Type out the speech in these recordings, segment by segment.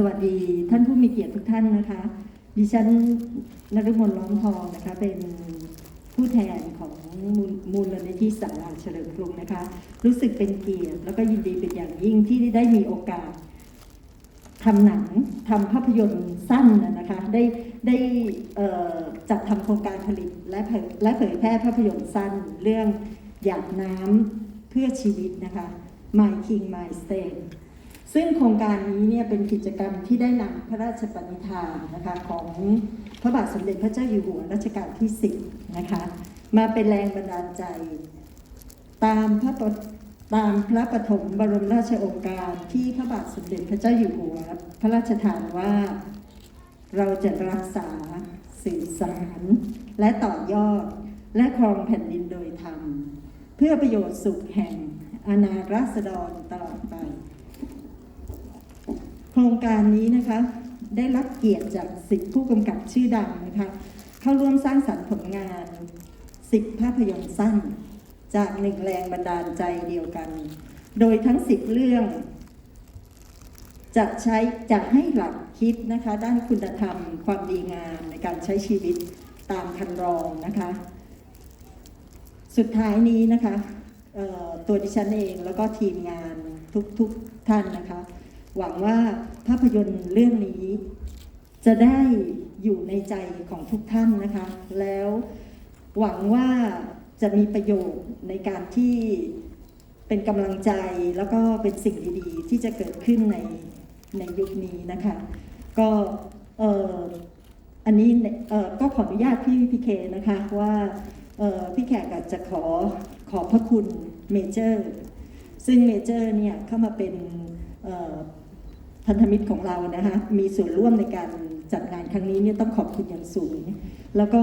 สวัสดีท่านผู้มีเกียรติทุกท่านนะคะ ดิฉันนฤมลล้อมทองนะคะ เป็นผู้แทนของมูลนิธิสาราเฉลิมกรุงนะคะ รู้สึกเป็นเกียรติแล้วก็ยินดีเป็นอย่างยิ่งที่ได้มีโอกาสทำหนังทำภาพยนตร์สั้นนะคะ ได้ได้จัดทำโครงการผลิตและเผยและเผยแพร่ภาพยนตร์สั้นเรื่องหยาดน้ำเพื่อชีวิตนะคะ My King My Stain ซึ่งโครงการนี้เนี่ยเป็นกิจกรรมที่ได้นำพระราชปณิธานนะคะของพระบาทสมเด็จพระเจ้าอยู่หัวรัชกาลที่10นะคะมาเป็นแรงบันดาลใจ ตามพระปตามพระปฐมบรมราชโองการที่พระบาทสมเด็จพระเจ้าอยู่หัว พระราชทานว่าเราจะรักษาสื่อสาร และต่อยอดและครองแผ่นดินโดยธรรม เพื่อประโยชน์สุขแห่งอาณาราษฎรตลอด ครงการนี้นะคะได้รับเกียรติจากสิบผู้กำกับชื่อดังนะคะเข้าร่วมสร้างสรรค์ผลงานสิบภาพยนตร์สั้น จากหนึ่งแรงบันดาลใจเดียวกัน โดยทั้งสิบเรื่อง จะใช้จะให้หลักคิดนะคะด้านคุณธรรม ความดีงามในการใช้ชีวิตตามคันรองนะคะ สุดท้ายนี้นะคะตัวดิฉันเองแล้วก็ทีมงานทุกทุกท่านนะคะ หวังว่าภาพยนตร์เรื่องนี้ จะได้อยู่ในใจของทุกท่านนะคะ แล้วหวังว่าจะมีประโยชน์ในการที่เป็นกำลังใจแล้วก็เป็นสิ่งดีๆ ที่จะเกิดขึ้นในในยุคนี้นะคะ ก็เอ่ออันนี้เอ่อก็ขออนุญาตพี่พี่เคนะคะว่าเอ่อพี่แขกอาจจะขอขอบพระคุณเมเจอร์ ซึ่งเมเจอร์เนี่ยเข้ามาเป็นเอ่อ พันธมิตรของเรานะคะมีส่วนร่วมในการจัดงานครั้งนี้เนี่ยต้องขอบคุณอย่างสูง แล้วก็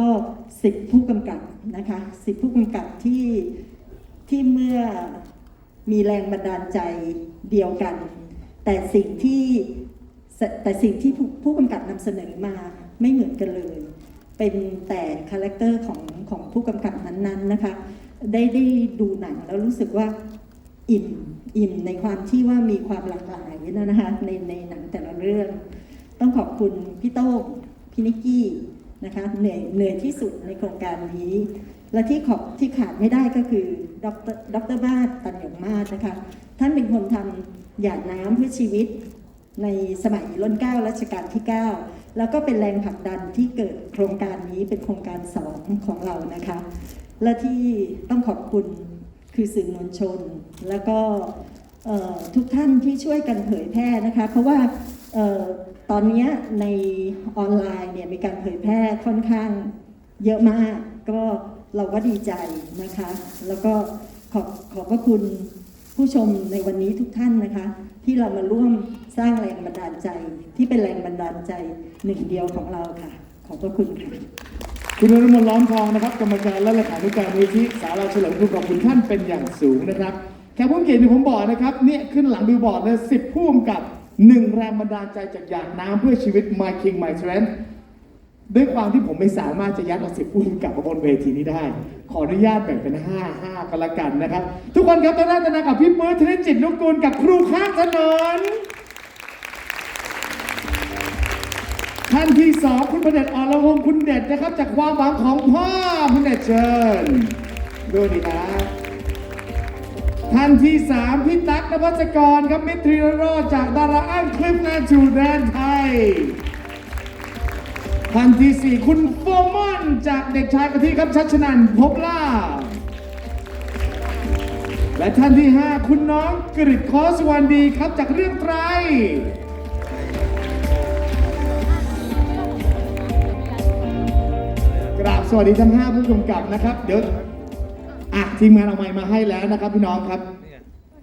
สิบผู้กำกับนะคะสิบผู้กำกับที่ที่เมื่อมีแรงบันดาลใจเดียวกัน แต่สิ่งที่แต่สิ่งที่ผู้กำกับนำเสนอมาไม่เหมือนกันเลย เป็นแต่คาแรคเตอร์ของของผู้กำกับนั้นๆนะคะ ได้ได้ดูหนังแล้วรู้สึกว่า อิ่มอิ่มในความที่ว่ามีความหลากหลายนะคะในในหนังแต่ละเรื่อง ต้องขอบคุณพี่โต้งพี่นิกกี้นะคะเหนื่อยเหนื่อยที่สุดในโครงการนี้ และที่ขอบที่ขาดไม่ได้ก็คือดรดรบ้าตันหยงมาศนะคะท่านเป็นคนทำหยาดน้ำเพื่อชีวิตในสมัยล้นเก้ารัชกาลที่ 9 แล้วก็เป็นแรงผลักดันที่เกิดโครงการนี้เป็นโครงการสองของเรานะคะ และที่ต้องขอบคุณ คือสื่อมวลชน แล้วก็ทุกท่านที่ช่วยกันเผยแพร่นะคะ เพราะว่าออตอนนี้ในออนไลน์เนี่ยมีการเผยแพร่ค่อนข้างเยอะมาก ก็เราก็ดีใจนะคะ แล้วก็ขอบขอบพระคุณผู้ชมในวันนี้ทุกท่านนะคะ ที่เรามาร่วมสร้างแรงบันดาลใจ ที่เป็นแรงบันดาลใจหนึ่งเดียวของเราค่ะ ขอบพระคุณค่ะ คุณนรมนล้อมทองนะครับกรรมการและเลขานุการมูลที่สาราเฉลิมกรุงขอบคุณท่านเป็นอย่างสูงนะครับแขกผู้เกียรติที่ผมบอกนะครับเนี่ยขึ้นหลังบิลบอร์ดเลยสิบผู้กำกับหนึ่งแรงบันดาลใจจากหยาดน้ำเพื่อชีวิต My King My Strength ด้วยความที่ผมไม่สามารถจะยัดเอาสิบผู้กำกับบนเวทีนี้ได้ ขออนุญาตแบ่งเป็นห้าห้ากันละกันนะครับ ทุกคนครับตอนแรกตอนนั้นกับพี่ปื้ดธนจิตนุกูลกับครูข้างถนน ท่านที่สองคุณพระเดชอ่อนละวงคุณเด็ดนะครับ จากความหวังของพ่อคุณเด็ดเชิญดูดีนะท่านที่สามพี่ตั๊กนภัสกรครับมิตรีโรจากดาราอ้างคลิปนาจูแดนไทยท่านที่สี่คุณโฟมอนจากเด็กชายกะทิครับชัชนันพบล่า และท่านที่ห้าคุณน้องกริตคอสวันดีครับจากเรื่องไตร สวัสดีทั้ง5ผู้กำกับนะครับเดี๋ยวอะทีมงานเอาไม้มาให้แล้วนะครับ พี่น้องครับ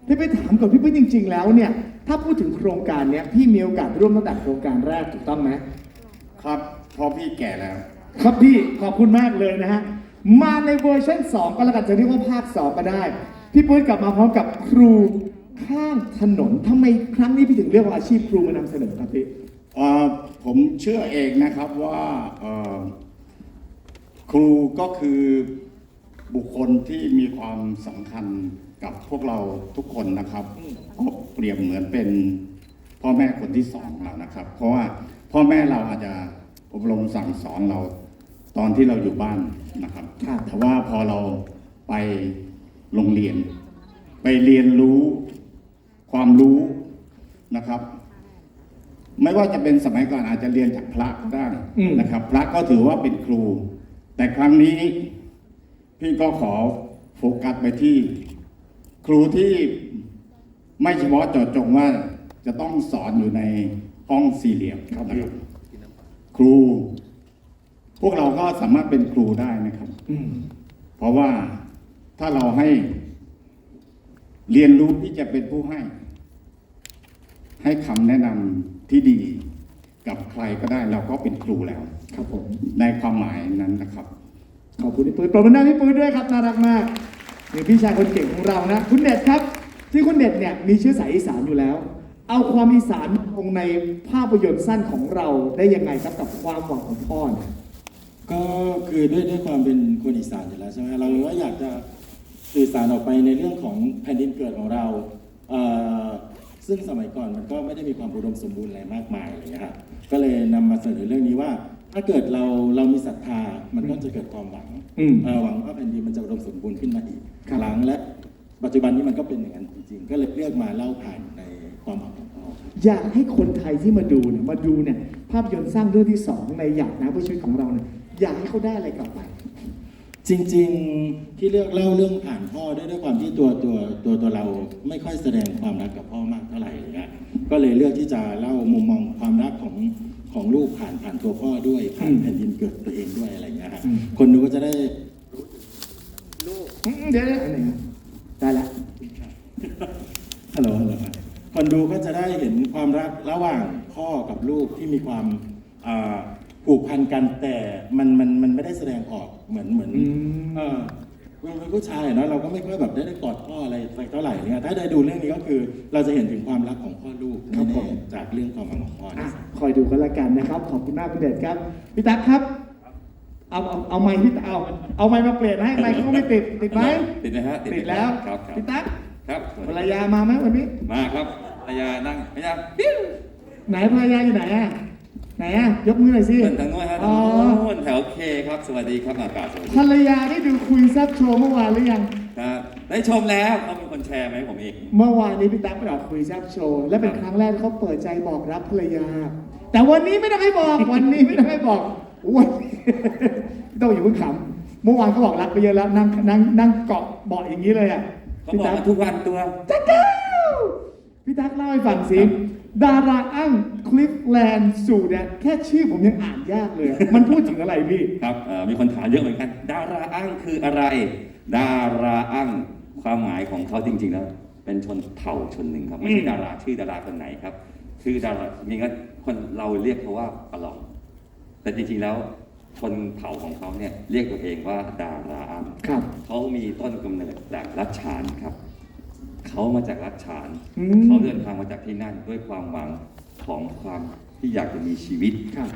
พี่ไปถามก่อนพี่เปิ้ลจริง ๆ แล้วเนี่ย ถ้าพูดถึงโครงการเนี้ยพี่มีโอกาสร่วมตั้งแต่โครงการแรกถูกต้องไหมครับเพราะพี่แก่แล้ว ครับพี่ขอบคุณมากเลยนะฮะมาในเวอร์ชัน2 ก็แล้วกันจะเรียกว่าภาค 2 ก็ได้ พี่ปุ้ยกลับมาพร้อมกับครูข้างถนนทำไมครั้งนี้พี่ถึงเลือกเอาอาชีพครูมานำเสนอครับพี่เอ่อผมเชื่อเองนะครับว่าเอ่อ ครูก็คือบุคคลที่มีความสำคัญกับพวกเราทุกคนนะครับก็เปรียบเหมือนเป็นพ่อแม่คนที่สองเรานะครับ เพราะว่าพ่อแม่เราอาจจะอบรมสั่งสอนเราตอนที่เราอยู่บ้านนะครับครับแต่ว่าพอเราไปโรงเรียน ไปเรียนรู้ความรู้นะครับ ไม่ว่าจะเป็นสมัยก่อนอาจจะเรียนจากพระก็ได้อืมนะครับ พระก็ถือว่าเป็นครู แต่ครั้งนี้พี่ก็ขอโฟกัสไปที่ ครูที่ไม่เฉพาะเจาะจงว่าจะต้องสอนอยู่ในห้องสี่เหลี่ยมครับครู พวกเราก็สามารถเป็นครูได้นะครับเพราะว่าถ้าเราให้ เรียนรู้ที่จะเป็นผู้ให้ ให้คำแนะนำที่ดี กับใครก็ได้เราก็เป็นครูแล้ว ครับผม ในความหมายนั้นนะครับ ขอบคุณพี่ปืนปรบมือหน้าพี่ปืนด้วยครับน่ารักมากนี่พี่ชายคนเก่งของเรานะ คุณเด็ดครับ ที่คุณเด็ดเนี่ยมีเชื้อสายอีสานอยู่แล้ว เอาความอีสานลงในภาพยนตร์สั้นของเราได้ยังไงครับกับความหวังของพ่อเนี่ยก็คือด้วยด้วยความเป็นคนอีสานอยู่แล้วใช่ไหมเราเลยว่าอยากจะสื่อสารออกไปในเรื่องของแผ่นดินเกิดของเราเอ่อซึ่งสมัยก่อนมันก็ไม่ได้มีความอุดมสมบูรณ์อะไรมากมายอะไรอย่างเงี้ยครับก็เลยนำมาเสนอเรื่องนี้ว่า ถ้าเกิดเราเรามีศรัทธามันก็จะเกิดความหวังอืม เอ่อหวังว่าแผ่นดินมันจะอุดมสมบูรณ์ขึ้นมาอีกครับ ครั้งและปัจจุบันนี้มันก็เป็นอย่างนั้นจริงๆ ก็เลยเลือกมาเล่าผ่านในความหวังของพ่ออยากให้คนไทยที่มาดูเนี่ยมาดูเนี่ยภาพยนตร์สร้างเรื่องที่สองในอยากนะเพื่อชีวิตของเราเนี่ยอยากให้เขาได้อะไรกลับไป จริง ๆที่เลือกเล่าเรื่องผ่านพ่อด้วยด้วยความที่ตัวตัวตัวตัวเราไม่ค่อยแสดงความรักกับพ่อมากเท่าไหร่อะไรเงี้ยก็เลยเลือกที่จะเล่ามุมมองความรักของ ของลูกผ่านผ่านตัวพ่อด้วยผ่านอืมแผ่นดินเกิดตัวเองด้วยอะไรเงี้ยครับอืมคนดูก็จะได้อืมเดี๋ยวเดี๋ยวอันไหนครับได้ละฮัลโหลฮัลโหลครับคนดูก็จะได้เห็นความรักระหว่างพ่อกับลูกที่มีความอ่าผูกพันกันแต่มันมันมันไม่ได้แสดงออกเหมือนเหมือนอืม เออเราเป็นผู้ชายอะเนาะเราก็ไม่ค่อยแบบได้ได้กอดพ่ออะไรสักเท่าไหร่เนี่ยถ้าได้ดูเรื่องนี้ก็คือเราจะเห็นถึงความรักของพ่อลูกครับผมแน่ๆจากเรื่องความรักของพ่ออะนะคอยดูกันละกันนะครับ ขอบคุณมากคุณเดชครับ พี่ตั๊กครับ เอาเอาเอาไม้พี่ตั๊กเอาเอาไม้มาเปลี่ยนให้ไม้เขาก็ไม่ติดติดไหมติดนะฮะติดแล้วครับครับ พี่ตั๊กครับภรรยามาไหมวันนี้ มาครับภรรยานั่งภรรยาปิ้วไหนภรรยาอยู่ไหนอะ ไหนอะยกมือหน่อยสิ เพื่อนทางโน้นฮะอ๋ทาองโน้นแถวเคครับ สวัสดีครับอากาศสวัสดีภรรยาได้ดูคุยแซับโชว์เมื่อวานหรือยังครับได้ชมแล้วเขาเป็นคนแชร์มาให้ผมเอง เมื่อวานนี้พี่ตั๊กไปออกคุยแซับโชว์และเป็นครั้งแรกที่เขาเปิดใจบอกรักภรรยา แต่วันนี้ไม่ต้องให้บอก วันนี้ไม่ต้องให้บอกวันนี้พี่ต้องอย่าเพิ่งขำเมื่อวานเขาบอกรักไปเยอะแล้วนั่งนั่งนั่งเกาะเบาะอย่างนี้เลยอะเขาพี่บอกตั๊กมาทุกวันตัวจักรพี่ตั๊กเล่าให้ฟังสิ ดาราอ้างคลิฟแลนด์สู่เนี่ยแค่ชื่อผมยังอ่านยากเลยอะมันพูดถึงอะไรพี่ ครับเอ่อมีคนถามเยอะเหมือนกัน ดาราอ้างคืออะไร ดาราอ้างความหมายของเขาจริงๆแล้วเป็นชนเผ่าชนหนึ่งครับ ไม่ใช่อืมดาราชื่อดาราคนไหนครับ ชื่อดาราจริงๆแล้วคนเราเรียกเขาว่าปลอง แต่จริงๆแล้วชนเผ่าของเขาเนี่ยเรียกตัวเองว่าดาราอ้างครับเขามีต้นกำเนิดจากรัชฉานครับ เขามาจากรัชฉานอืมเขาเดินทางมาจากที่นั่นด้วยความหวังของความที่อยากจะมีชีวิตครับ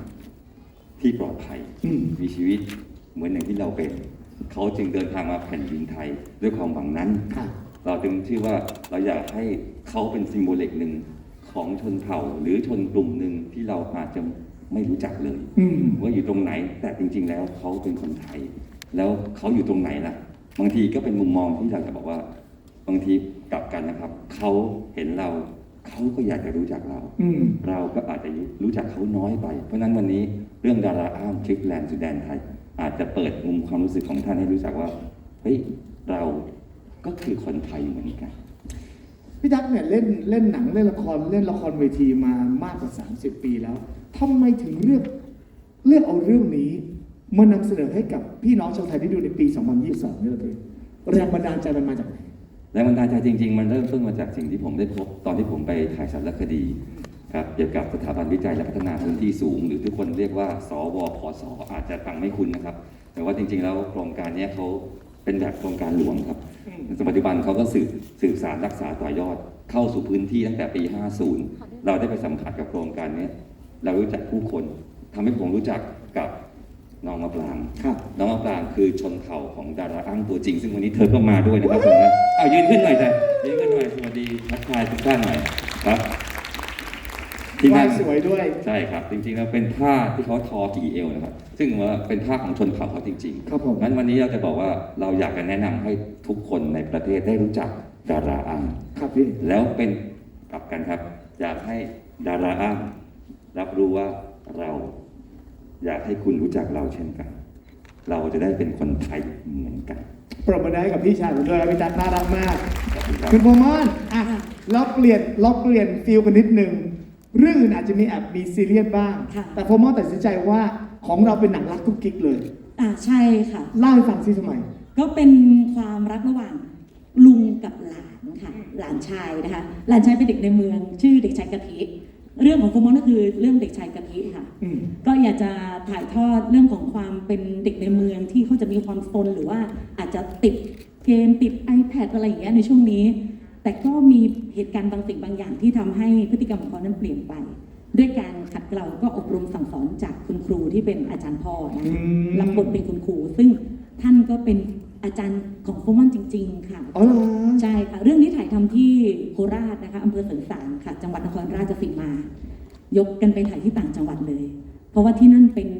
ที่ปลอดภัยอืมมีชีวิตเหมือนอย่างที่เราเป็น เขาจึงเดินทางมาแผ่นดินไทยด้วยความหวังนั้นครับเราจึงชื่อว่าเราอยากให้เขาเป็นซิมโบลิกหนึ่งของชนเผ่าหรือชนกลุ่มหนึ่งที่เราอาจจะไม่รู้จักเลยอืมว่าอยู่ตรงไหน แต่จริง ๆ แล้วเขาเป็นคนไทย แล้วเขาอยู่ตรงไหนล่ะ บางทีก็เป็นมุมมองที่อยากจะบอกว่า บางทีกลับกันนะครับ เขาเห็นเราเขาก็อยากจะรู้จักเรา อืม เราก็อาจจะรู้จักเขาน้อยไป เพราะฉะนั้นวันนี้เรื่องดาราอ้ามคลิปแลนด์สุดแดนไทย อาจจะเปิดมุมความรู้สึกของท่านให้รู้จักว่า เฮ้ย เราก็คือคนไทยเหมือนกัน พี่ตั๊กเนี่ยเล่นเล่นหนังเล่นละครเล่นละครเวทีมามากกว่า 30 ปีแล้วทำไมถึงเลือกเลือกเอาเรื่องนี้มานำเสนอให้กับพี่น้องชาวไทยที่ดูในปี 2022นี่แหละพี่แรงบันดาลใจมันมาจากไหน แรงบันดาลใจจริง ๆ มันเริ่มต้นมาจากสิ่งที่ผมได้พบตอนที่ผมไปถ่ายสารคดีครับเกี่ยวกับสถาบันวิจัยและพัฒนาพื้นที่สูง หรือทุกคนเรียกว่า สวพสอาจจะฟังไม่คุ้นนะครับ แต่ว่าจริง ๆ แล้วโครงการเนี้ยเขาเป็นแบบโครงการหลวงครับในปัจจุบันเขาก็สืบสืบสารรักษาต่อยอด เข้าสู่พื้นที่ตั้งแต่ปี 50 เราได้ไปสัมผัสกับโครงการเนี้ยเรารู้จักผู้คนทำให้ผมรู้จักกับ น้องมะปรางครับน้องมะปรางคือชนเผ่าของดาราอ้างตัวจริง ซึ่งวันนี้เธอก็มาด้วยนะครับผมนะเอายืนขึ้นหน่อยจ้ะยืนขึ้นหน่อยสวัสดีทักทายทุกท่านหน่อยครับที่นั่นลายสวยด้วย ใช่ครับ จริงๆแล้วเป็นผ้าที่เขาทอกี่เอวนะครับ ซึ่งว่าเป็นผ้าของชนเผ่าเขาจริงๆครับผมงั้นวันนี้เราจะบอกว่าเราอยากจะแนะนำให้ทุกคนในประเทศได้รู้จักดาราอังครับพี่แล้วเป็นกลับกันครับ อยากให้ดาราอังรับรู้ว่าเรา อยากให้คุณรู้จักเราเช่นกัน เราจะได้เป็นคนไทยเหมือนกันปรบมือให้กับพี่ชายผมด้วยครับพี่จัดน่ารักมาก ขอบคุณครับ คุณโฟมอนอะเราเปลี่ยนเราเปลี่ยนฟิลกันนิดนึง เรื่องอื่นอาจจะมีแอบมีซีเรียสบ้าง ค่ะ แต่โฟมอนตัดสินใจว่าของเราเป็นหนังรักกุ๊กกิ๊กเลยอ่าใช่ค่ะ เล่าให้ฟังซิทำไมก็เป็นความรักระหว่างลุงกับหลานค่ะ หลานชายนะคะ หลานชายเป็นเด็กในเมือง ชื่อเด็กชายกะทิ เรื่องของโฟมอนก็คือเรื่องเด็กชายกะทิค่ะ อืม ก็อยากจะถ่ายทอดเรื่องของความเป็นเด็กในเมืองที่เขาจะมีความซนหรือว่าอาจจะติดเกมติด iPad อะไรอย่างเงี้ยในช่วงนี้ แต่ก็มีเหตุการณ์บางสิ่งบางอย่างที่ทำให้พฤติกรรมของเขานั้นเปลี่ยนไป ด้วยการขัดเกลาก็อบรมสั่งสอนจากคุณครูที่เป็นอาจารย์พ่อนะคะอืม รับบทเป็นคุณครู ซึ่งท่านก็เป็น อาจารย์ของโฟมันจริง ๆ ค่ะอ๋อเหรอ ใช่ค่ะ เรื่องนี้ถ่ายทำที่โคราชนะคะอำเภอเสริงสางค่ะ จังหวัดนครราชสีมา ยกกันไปถ่ายที่ต่างจังหวัดเลย เพราะว่าที่นั่นเป็น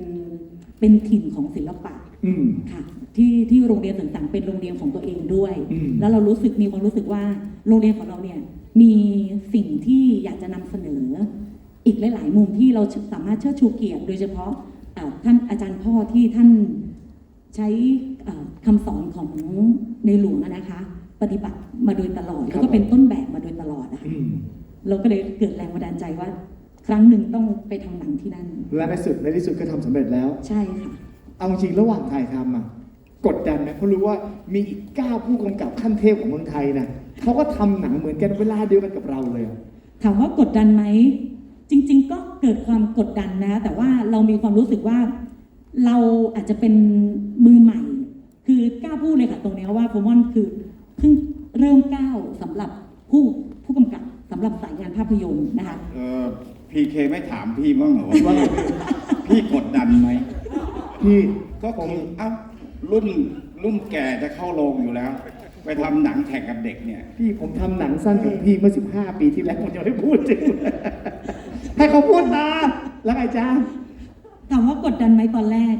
เป็นถิ่นของศิลปะอืม ค่ะ ที่ที่โรงเรียนต่างๆเป็นโรงเรียนของตัวเองด้วย อืม แล้วเรารู้สึกมีความรู้สึกว่าโรงเรียนของเราเนี่ยมีสิ่งที่อยากจะนำเสนอ อีกหลาย ๆ มุมที่เราสามารถเชิดชูเกียรติโดยเฉพาะอ่าท่านอาจารย์พ่อที่ท่าน ใช้อ่า คำสอนของในหลวงอะนะคะ ปฏิบัติมาโดยตลอดแล้วก็เป็นต้นแบบมาโดยตลอดนะคะอืมเราก็เลยเกิดแรงบันดาลใจว่า ครั้งหนึ่งต้องไปทำหนังที่นั่น และในสุดในที่สุดก็ทำสำเร็จแล้ว ใช่ค่ะ เอาจริงระหว่างถ่ายทำอะกดดันไหมเพราะรู้ว่ามีอีกเก้าผู้กำกับขั้นเทพของเมืองไทยนะเขาก็ทำหนังเหมือนกันเวลาเดียวกันกับเราเลยอะถามว่ากดดันไหมจริง ๆ ก็เกิดความกดดันนะ แต่ว่าเรามีความรู้สึกว่า เราอาจจะเป็นมือใหม่ คือกล้าพูดเลยค่ะตรงเนี้ยว่าโฟมอนคือเพิ่งเริ่มก้าวสำหรับผู้ผู้กำกับสำหรับสายงานภาพยนตร์นะคะ เออพีเคไม่ถามพี่บ้างเหรอว่าว่าไงพี่กดดันไหม พี่ก็คงเอ้ารุ่นรุ่นแก่จะเข้าโรงอยู่แล้ว ไปทำหนังแข่งกับเด็กเนี่ย พี่ผมทำหนังสั้นกับพี่เมื่อ 15 ปีที่แล้วผมยังไม่ได้พูดจริง ให้เขาพูดนะแล้วไงจ้า ถามว่ากดดันไหมตอนแรก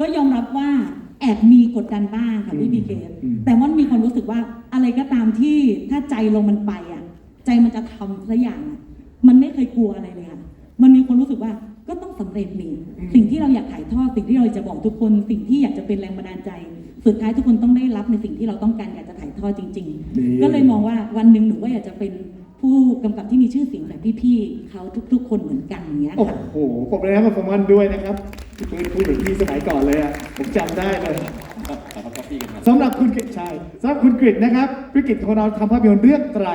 ก็ยอมรับว่า แอบมีกดดันบ้างค่ะพี่พีเคอืมแต่ว่ามีความรู้สึกว่าอะไรก็ตามที่ถ้าใจลงมันไปอะ ใจมันจะทำสักอย่างอะมันไม่เคยกลัวอะไรเลยค่ะมันมีความรู้สึกว่าก็ต้องสำเร็จนี่สิ่งที่เราอยากถ่ายทอดสิ่งที่เราจะบอกทุกคน สิ่งที่อยากจะเป็นแรงบันดาลใจ สุดท้ายทุกคนต้องได้รับในสิ่งที่เราต้องการอยากจะถ่ายทอดจริง ๆ ก็เลยมองว่าวันหนึ่งหนูก็อยากจะเป็นผู้กำกับที่มีชื่อเสียงแบบพี่ๆเขาทุก ๆ คนเหมือนกันอย่างเงี้ยโอ้ค่ะโหผมเลยนะกับฟอร์มอนด้วยนะครับ พี่ปืนพูดเหมือนพี่สมัยก่อนเลยอะผมจำได้เลยเราก็พี่กันมาสำหรับคุณกฤษชัยสำหรับคุณกฤษนะครับวิกฤตของเราทำภาพยนตร์เรื่องไตร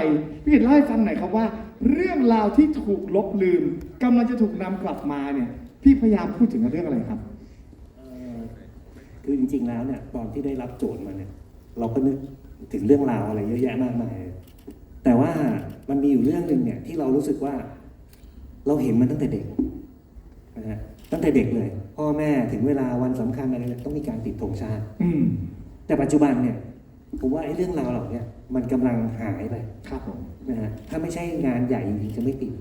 วิกฤตเล่าให้ฟังหน่อยครับว่า เรื่องราวที่ถูกลบลืมกำลังจะถูกนำกลับมาเนี่ย พี่พยายามพูดถึงเรื่องอะไรครับเอ่อคือจริง ๆ แล้วเนี่ยตอนที่ได้รับโจทย์มาเนี่ย เราก็นึกถึงเรื่องราวอะไรเยอะแยะมากมาย แต่ว่ามันมีอยู่เรื่องหนึ่งเนี่ยที่เรารู้สึกว่า เราเห็นมันตั้งแต่เด็กนะฮะ ตั้งแต่เด็กเลย พ่อแม่ถึงเวลาวันสำคัญอะไรต้องมีการติดธงชาติ อืมแต่ปัจจุบันเนี่ยผมว่าไอ้เรื่องราวเหล่าเนี้มันกำลังหายไปครับผมนะฮะถ้าไม่ใช่งานใหญ่จริงๆจะไม่ติด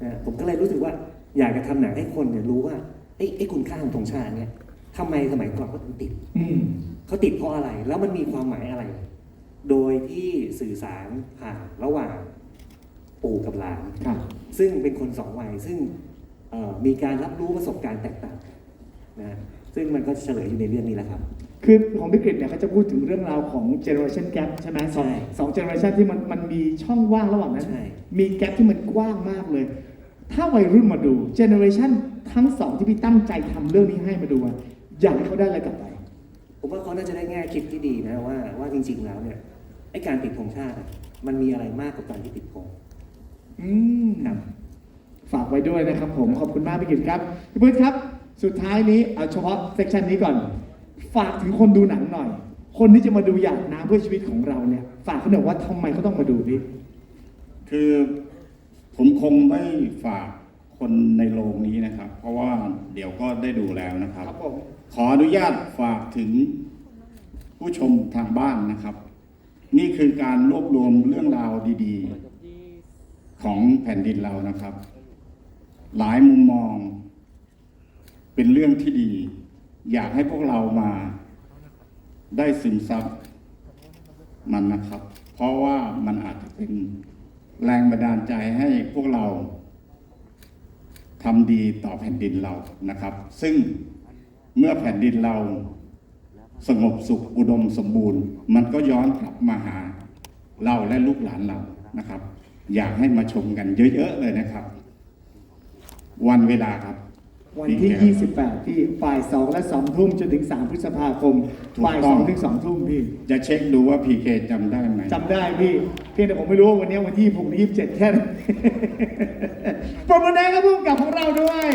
นะฮะผมก็เลยรู้สึกว่าอยากจะทำหนังให้คนเนี่ยรู้ว่าไอ้ไอ้คุณค่าของธงชาติเนี่ยทำไมสมัยก่อนเขาถึงติด อืมเขาติดเพราะอะไร แล้วมันมีความหมายอะไร โดยที่สื่อสารผ่านระหว่างปู่กับหลานครับซึ่งเป็นคนสองวัยซึ่งเอ่อ มีการรับรู้ประสบการณ์แตกต่างกันนะซึ่งมันก็เฉลยอยู่ในเรื่องนี้แหละครับ คือของวิกฤตเนี่ยเขาจะพูดถึงเรื่องราวของ generation gap ใช่ไหมสองใช่สอง generation ที่มันมันมีช่องว่างระหว่างนั้น ใช่ มีแกลบที่มันกว้างมากเลย ถ้าวัยรุ่นมาดู generation ทั้งสองที่พี่ตั้งใจทำเรื่องนี้ให้มาดูอะอยากให้เขาได้อะไรกลับไป ผมว่าเขาน่าจะได้แง่คิดที่ดีนะว่าว่าจริง ๆ แล้วเนี่ยไอ้การติดธงชาติอะมันมีอะไรมากกว่าการที่ติดธง อืม ครับ ฝากไว้ด้วยนะครับผมขอบคุณมากพี่กิตครับพี่พุทธครับ สุดท้ายนี้เอาเฉพาะเซกชันนี้ก่อน ฝากถึงคนดูหนังหน่อย คนที่จะมาดูอยากน้ำเพื่อชีวิตของเราเนี่ย ฝากเขาหน่อยว่าทำไมเขาต้องมาดูพี่คือผมคงไม่ฝากคนในโรงนี้นะครับ เพราะว่าเดี๋ยวก็ได้ดูแล้วนะครับครับผมขออนุญาตฝากถึงผู้ชมทางบ้านนะครับ นี่คือการรวบรวมเรื่องราวดีๆ ของแผ่นดินเรานะครับ หลายมุมมอง เป็นเรื่องที่ดี อยากให้พวกเรามาได้ซึมซับมันนะครับ เพราะว่ามันอาจจะเป็นแรงบันดาลใจให้พวกเราทำดีต่อแผ่นดินเรานะครับ ซึ่งเมื่อแผ่นดินเราสงบสุขอุดมสมบูรณ์ มันก็ย้อนกลับมาหาเราและลูกหลานเรานะครับ อยากให้มาชมกันเยอะ ๆ เลยนะครับ วันเวลาครับ วันที่ 28 พี่บ่าย2และ2ทุ่มจนถึง 3 พฤษภาคมถูกบ่ายต้อง 2ถึง2ทุ่มพี่จะเช็คดูว่าพีเคจำได้ไหมจำได้พี่ เพียงแต่ผมไม่รู้ว่าวันนี้วันที่ผมยี่สิบเจ็ดแค่นั้น ปรบมือแดงกับผู้กำกับของเราด้วย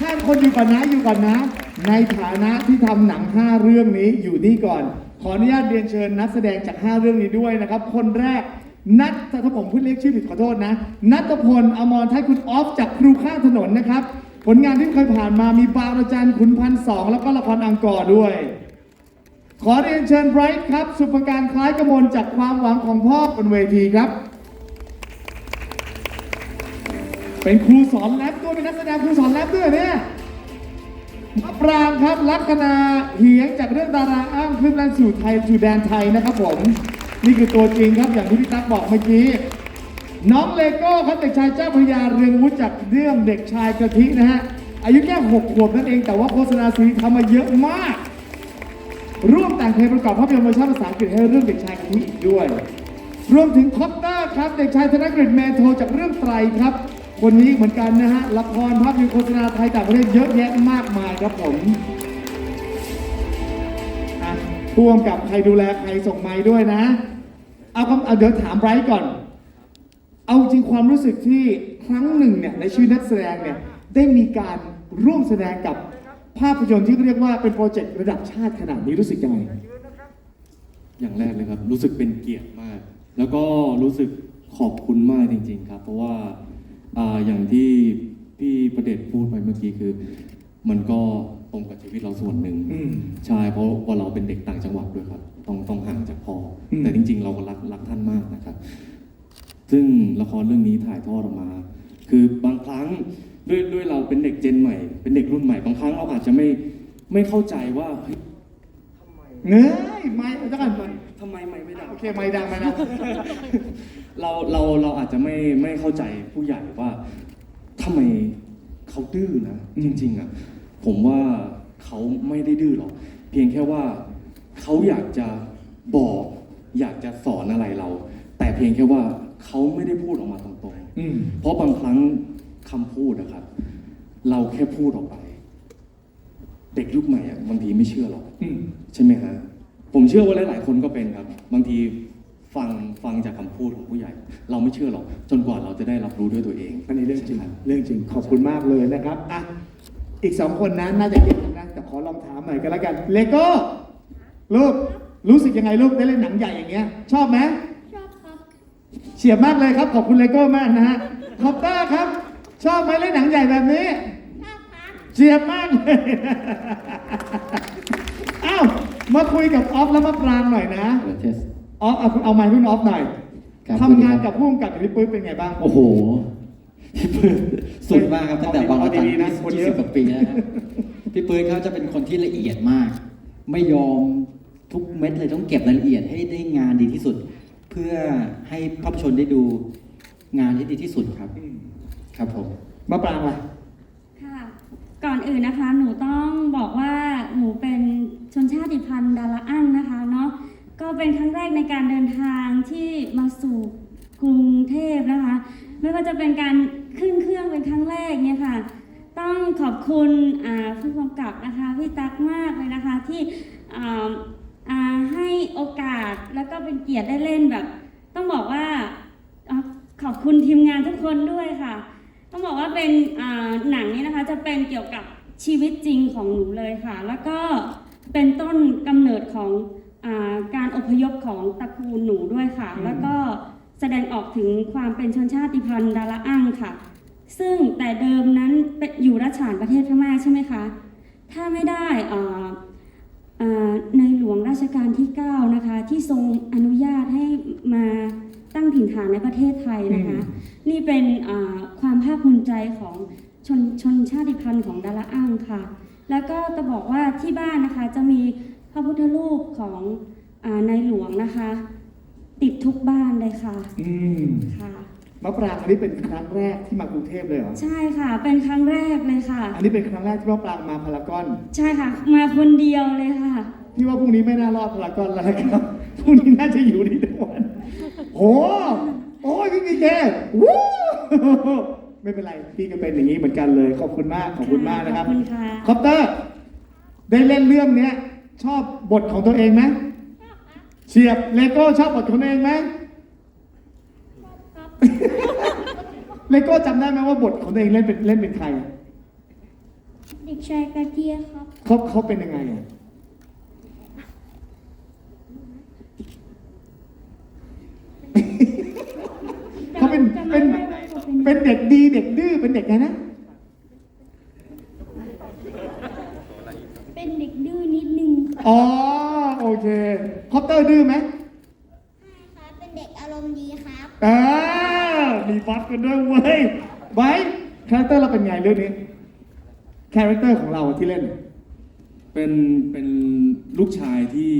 ท่านคนอยู่ก่อนนะอยู่ก่อนนะ ในฐานะที่ทำหนัง 5 เรื่องนี้อยู่นี่ก่อน ขออนุญาตเรียนเชิญนักแสดงจาก 5 เรื่องนี้ด้วยนะครับ คนแรก นัทถ้าผมพูดเรียกชื่อผิดขอโทษนะนัทพลอมรไทยคุณออฟจากครูข้างถนนนะครับ ผลงานที่เคยผ่านมามีบางระจันขุนพันสองแล้วก็ละครอังกอร์ด้วย ขอเรียนเชิญไบรท์ครับ สุภการคล้ายกมลจากความหวังของพ่อบนเวทีครับ เป็นครูสอนแรปด้วยเป็นนักแสดงครูสอนแรปด้วยเนี่ยมะปรางครับลัคนาเหียงจากเรื่องดาราอ้างขึ้นแลนสู่ไทยสู่แดนไทยนะครับผม นี่คือตัวจริงครับอย่างที่พี่ตั๊กบอกเมื่อกี้ น้องเลโก้ครับเด็กชายเจ้าพระยาเรืองวุฒิจากเรื่องเด็กชายกะทินะฮะ อายุแค่หกขวบนั่นเองแต่ว่าโฆษณาซีรีส์ทำมาเยอะมาก ร่วมแต่งเพลงประกอบภาพยนตร์เวอร์ชันภาษาอังกฤษให้เรื่องเด็กชายคนนี้อีกด้วย รวมถึงคอปเตอร์ครับเด็กชายธนกฤษเมโทจากเรื่องไตรครับคนนี้เหมือนกันนะฮะละครภาพยนตร์โฆษณาไทยต่างประเทศเยอะแยะมากมายครับผมอะพ่วงกับใครดูแลใครส่งไม้ด้วยนะ เอาคำเอาเดี๋ยวถามไบรท์ก่อน เอาจริงความรู้สึกที่ครั้งหนึ่งเนี่ยในชีวิตนักแสดงเนี่ยได้มีการร่วมแสดงกับภาพยนตร์ที่เรียกว่าเป็นโปรเจกต์ระดับชาติขนาดนี้รู้สึกยังไง อย่างแรกเลยครับ รู้สึกเป็นเกียรติมาก แล้วก็รู้สึกขอบคุณมากจริง ๆ ครับ เพราะว่าอาอย่างที่พี่ประเดชพูดไปเมื่อกี้คือ มันก็ รงกับชีวิตเราส่วนหนึ่งอืม ใช่เพราะว่าเราเป็นเด็กต่างจังหวัดด้วยครับ ต้องต้องห่างจากพ่ออม แต่จริง ๆ เราก็รักรักท่านมากนะครับ ซึ่งละครเรื่องนี้ถ่ายทอดออกมา คือบางครั้งด้วยด้วยเราเป็นเด็กเจนใหม่ เป็นเด็กรุ่นใหม่บางครั้งเราอาจจะไม่ไม่เข้าใจว่าเฮ้ยเงยไม่เดี๋ยวก่อนไม่ทำไมไม่ไม่ดัง โอเคไม่ดังไม่นะเราเราเราอาจจะไม่ไม่เข้าใจผู้ใหญ่ว่าทำไมเขาดื้อนะ อืจมริงๆอะ ผมว่าเขาไม่ได้ดื้อหรอก เพียงแค่ว่าเขาอยากจะบอกอยากจะสอนอะไรเรา แต่เพียงแค่ว่าเขาไม่ได้พูดออกมาตรงอืม ๆ เพราะบางครั้งคำพูดนะครับ เราแค่พูดออกไป เด็กยุคใหม่อะบางทีไม่เชื่อหรอก อืม ใช่ไหมฮะผมเชื่อว่าหลาย ๆ คนก็เป็นครับ บางทีฟังฟังจากคำพูดของผู้ใหญ่ เราไม่เชื่อหรอก จนกว่าเราจะได้รับรู้ด้วยตัวเอง อันนี้เรื่องจริงใช่คบเรื่องจริง ขอบคุณมากเลยนะครับ อะ อีกสองคนนะน่าจะเก่งกันนะแต่ขอลองถามหน่อยก็แล้วกันเลโก้ลูกรู้สึกยังไงลูกได้เล่นหนังใหญ่อย่างเงี้ย ชอบไหมชอบครับเฉียบมากเลยครับขอบคุณเลโก้มากนะฮะคอปเตอร์ครับ ชอบไหมเล่นหนังใหญ่แบบนี้ชอบครับเฉียบมากเลยอ้าวมาคุยกับออฟและมะปรางหน่อยนะเทสออฟเอาเอาไมค์พี่ออฟหน่อยครับทำงานกับผู้กำกับกับพี่ปุ้ยเป็นไงบ้างโอ้โห พี่ปื้ยสุดมากครับตั้งแต่บางระจันเอาดีๆนะคนเยยี่อะสิบกว่าปีแล้วนะพี่ปื้ยเขาจะเป็นคนที่ละเอียดมาก ไม่ยอมทุกเม็ดเลยต้องเก็บรายละเอียดให้ได้งานดีที่สุด เพื่อให้ภาพชนได้ดูงานที่ดีที่สุดครับ ครับผมมะปรางล่ะ ค่ะ ก่อนอื่นนะคะ หนูต้องบอกว่าหนูเป็นชนชาติพันธุ์ดาราอั้งนะคะเนาะ ก็เป็นครั้งแรกในการเดินทางที่มาสู่กรุงเทพนะคะ ไม่ว่าจะเป็นการ ขึ้นเครื่องเป็นครั้งแรกเนี่ยค่ะ ต้องขอบคุณอ่าผู้กำกับนะคะพี่ตั๊กมากเลยนะคะที่ให้โอกาสแล้วก็เป็นเกียรติได้เล่นแบบ ต้องบอกว่าอขอบคุณทีมงานทุกคนด้วยค่ะ ต้องบอกว่าเป็นหนังนี้นะคะจะเป็นเกี่ยวกับชีวิตจริงของหนูเลยค่ะ แล้วก็เป็นต้นกำเนิดของอการอพยพของตระกูลหนูด้วยค่ะ แล้วก็ แสดงออกถึงความเป็นชนชาติพันธุ์ดาราอั้งค่ะ ซึ่งแต่เดิมนั้นเป็นอยู่ราชการประเทศพม่าใช่ไหมคะ ถ้าไม่ได้อ่าอ่าในหลวงราชการที่ 9 นะคะ ที่ทรงอนุญาตให้มาตั้งถิ่นฐานในประเทศไทยนะคะ นี่เป็นอ่าความภาคภูมิใจของชนชนชาติพันธุ์ของดาราอ้างค่ะ แล้วก็จะบอกว่าที่บ้านนะคะจะมีพระพุทธรูปของอาในหลวงนะคะ ติดทุกบ้านเลยค่ะอืมค่ะ มะปรางอันนี้เป็นครั้งแรกที่มากรุงเทพเลยเหรอ ใช่ค่ะ เป็นครั้งแรกเลยค่ะ อันนี้เป็นครั้งแรกที่มะปรางมาพารากอน ใช่ค่ะ มาคนเดียวเลยค่ะ พี่ว่าพรุ่งนี้ไม่น่ารอดพารากอนแล้วนะครับ พรุ่งนี้น่าจะอยู่นี่ทั้งวันโห โอ้ยพี่พีเควู้ ไม่เป็นไร พี่ก็เป็นอย่างนี้เหมือนกันเลย ขอบคุณมาก ขอบคุณมากนะครับ ขอบคุณค่ะ คอปเตอร์ ได้เล่นเรื่องเนี้ย ชอบบทของตัวเองไหม เฉียบเลโก้ชอบบทของตัวเองไหมเลโก้จำได้ไหมว่าบทของตัวเองเล่นเป็นเล่นเป็นใครอะเด็กชายกระเทียครับเขาเขาเป็นยังไงอะเขาเป็นเป็นเป็นเด็กดีเด็กดื้อเป็นเด็กไงนะเป็นเด็กดื้อนิดนึงครับอ๋อ โอเคคอปเตอร์ดื้อไหมครับเป็นเด็กอารมณ์ดีครับอ่ามีฟัดกันด้วยเว้ยไว้คาแรคเตอร์เราเป็นไงเรื่องนี้คาแรคเตอร์ของเราอะที่เล่น เป็นเป็นลูกชายที่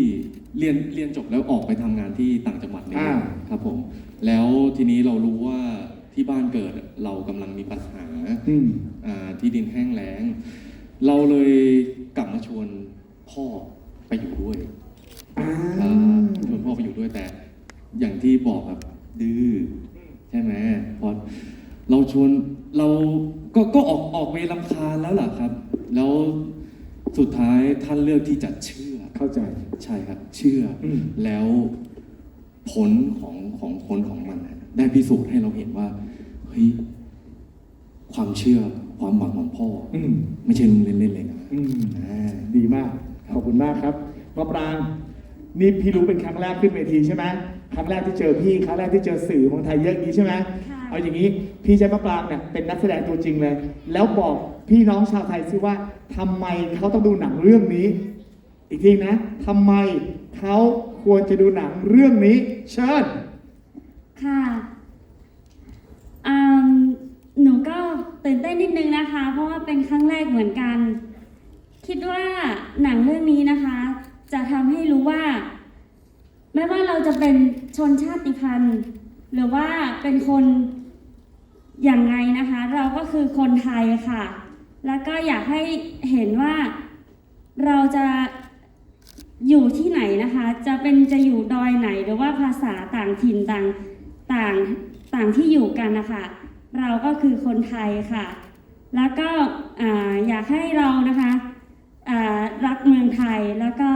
เรียนเรียนจบแล้วออกไปทำงานที่ต่างจังหวัดนี่อ่า ครับผม แล้วทีนี้เรารู้ว่าที่บ้านเกิดเรากำลังมีปัญหา อืม อ่าที่ดินแห้งแล้ง เราเลยกลับมาชวนพ่อไปอยู่ด้วยอ่าครับ ชวนพ่อไปอยู่ด้วยแต่ อย่างที่บอกแบบดื้อใช่ไหมพอเราชวนเราก็ก็ออกออกเวรลำคาญแล้วล่ะครับ แล้วสุดท้ายท่านเลือกที่จะเชื่อ เข้าใจ ใช่ครับ เชื่ออม แล้วผลของของผลของมันน่ะได้พิสูจน์ให้เราเห็นว่าเฮ้ยความเชื่อความหวังของพ่อออืมไม่ใช่เล่นๆเลยนะอืม อ่า ดีมาก ขอบคุณมากครับมะปราง นี่พี่รู้เป็นครั้งแรกขึ้นเวทีใช่ไหมครั้งแรกที่เจอพี่ครั้งแรกที่เจอสื่อเมืองไทยเยอะอย่างนี้ใช่ไหมค่ะเอาอย่างนี้พี่ใช้มะปรางเนี่ยเป็นนักแสดงตัวจริงเลย แล้วบอกพี่น้องชาวไทยซิว่าทำไมเขาต้องดูหนังเรื่องนี้ อีกทีนะทำไมเขาควรจะดูหนังเรื่องนี้ เชิญค่ะอืมหนูก็ตื่นเต้นนิดนึงนะคะ เพราะว่าเป็นครั้งแรกเหมือนกัน คิดว่าหนังเรื่องนี้นะคะ จะทำให้รู้ว่า ไม่ว่าเราจะเป็นชนชาติพันธุ์ หรือว่าเป็นคนอย่างไงนะคะ เราก็คือคนไทยค่ะ แล้วก็อยากให้เห็นว่าเราจะอยู่ที่ไหนนะคะ จะเป็นจะอยู่ดอยไหนหรือว่าภาษาต่างถิ่นต่างต่างต่างที่อยู่กันนะคะ เราก็คือคนไทยค่ะ แล้วก็ออยากให้เรานะคะ รักเมืองไทยแล้วก็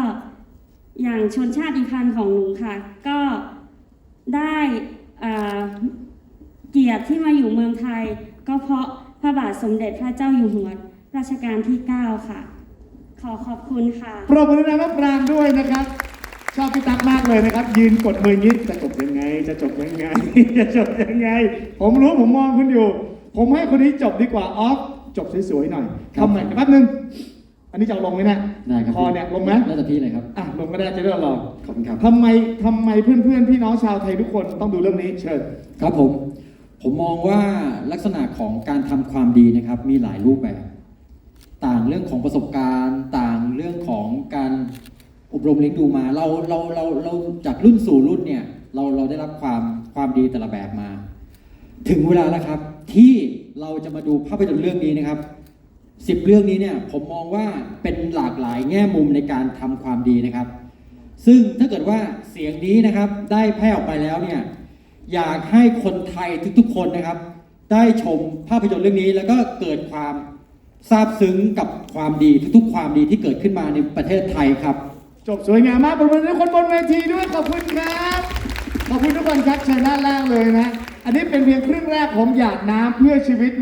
อย่างชนชาติพันธุ์ของหนูค่ะ ก็ได้เกียรติที่มาอยู่เมืองไทย ก็เพราะพระบาทสมเด็จพระเจ้าอยู่หัวรัชกาลที่ 9 ค่ะ ขอขอบคุณค่ะปรบมือนะมะปรางด้วยนะครับ ชอบพี่ตั๊กมากเลยนะครับ ยืนกดมือย่างนี้จะจบยังไง จะจบยังไง จะจบยังไง ผมรู้ผมมองคุณอยู่ ผมให้คนนี้จบดีกว่าออฟจบสวยๆหน่อยครับทำไมแป๊บนึง อันนี้จะเอาลงไหมเนะได้ครับคอเนี่ยลงไหมแล้วแต่พี่เลยครับอะลงก็ได้จะได้รอขอบคุณครับทำไมทำไมเพื่อนๆพี่น้องชาวไทยทุกคนต้องดูเรื่องนี้เชิญครับผม ผมมองว่าลักษณะของการทำความดีนะครับ มีหลายรูปแบบ ต่างเรื่องของประสบการณ์ ต่างเรื่องของการอบรมเลี้ยงดูมา เราเราเราเราจากรุ่นสู่รุ่นเนี่ยเราเราได้รับความความดีแต่ละแบบมา ถึงเวลาแล้วครับ ที่เราจะมาดูภาพยนตร์เรื่องนี้นะครับ สิบเรื่องนี้เนี่ยผมมองว่าเป็นหลากหลายแง่มุมในการทำความดีนะครับ ซึ่งถ้าเกิดว่าเสียงนี้นะครับได้แพร่ออกไปแล้วเนี่ยอยากให้คนไทยทุกๆคนนะครับ ได้ชมภาพยนตร์เรื่องนี้ แล้วก็เกิดความซาบซึ้งกับความดีทุกๆ ความดีที่เกิดขึ้นมาในประเทศไทยครับ จบสวยงามมากปรบมือให้คนบนเวทีด้วยขอบคุณครับขอบคุณทุกคนครับเชิญด้านล่างเลยนะ อันนี้เป็นเพียงครึ่งแรกของหยาดน้ำเพื่อชีวิต